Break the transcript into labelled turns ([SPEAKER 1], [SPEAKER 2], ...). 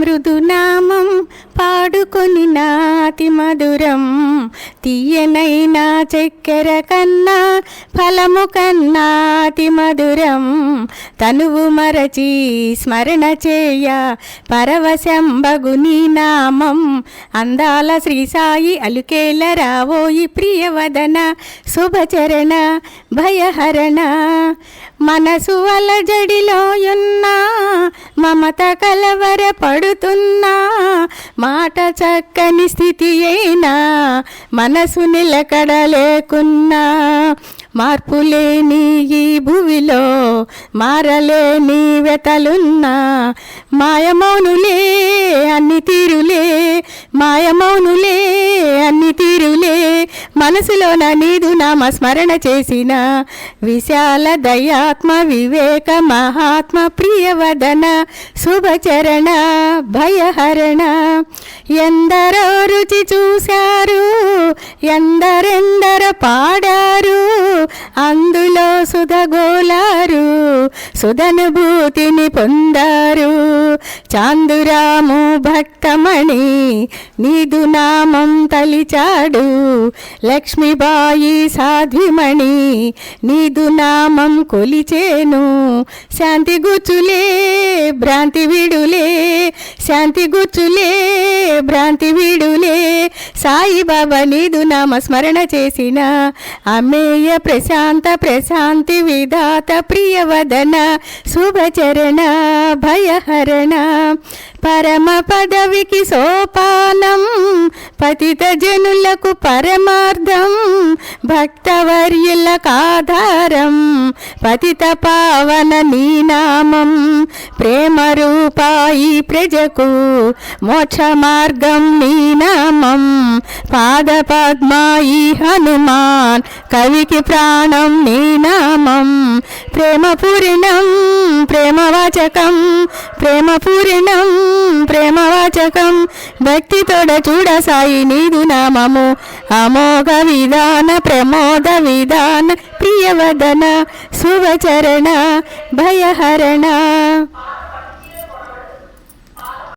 [SPEAKER 1] మృదు నామ పాడుకొని నాతి మధురం. తీయనైనా చక్కెర కన్నా ఫలము కన్నాతి మధురం. తనువు మరచి స్మరణ చేయ పరవశంబగు నీ నామం. అందాల శ్రీ సాయి అలుకేల రావోయి ప్రియవదన శుభచరణ భయహరణ. మనసు అలజడిలో ఉన్నా మమత కలవర పడుతున్నా మాట చక్కని స్థితి అయినా మనసు నిలకడ లేకున్నా మార్పులేని ఈ భువిలో మారలేని వెతలున్నా మాయమౌనులే అన్ని తీరులే మాయమౌనులే మనసులోన నీదు నామ స్మరణ చేసిన విశాల దయాత్మ వివేక మహాత్మ ప్రియవదన శుభచరణ భయహరణ. ఎందరో రుచి చూశారు ఎందరెందర పాడారు అందులో సుధగోలారు సుధనుభూతిని పొందారు. చాందురాము భక్తమణి నీదు నామం తలిచాడు. లక్ష్మీబాయి సాధ్విమణి నీదు నామం కొలిచేను. శాంతి గుచులే భ్రాంతి విడులే శాంతి గుర్చులే భ్రాంతి విడులే. సాయిబాబా నీదు నామస్మరణ చేసిన అమేయ ప్రశాంత ప్రశాంతి విధాత ప్రియవదన శుభచరణ భయహరణ. పరమ పదవికి సోపానం పతిత జనులకు పరమార్థం భక్తవర్యులకు పతిత పావన నీనామం ప్రేమ రూపాయి ప్రజకు మోక్ష మార్గం నీ నామం. పాద పద్మాయి హనుమాన్ కవికి ప్రాణం నీ నామం. ప్రేమ పూరిణం ప్రేమవాచకం. ప్రేమ పూరిణం ప్రేమవాచకం. భక్తితోడ చూడ సాయి నీదు నామము. అమోఘ విధాన ప్రమోద విధాన ప్రియవదన శుభచరణ భయహరణ.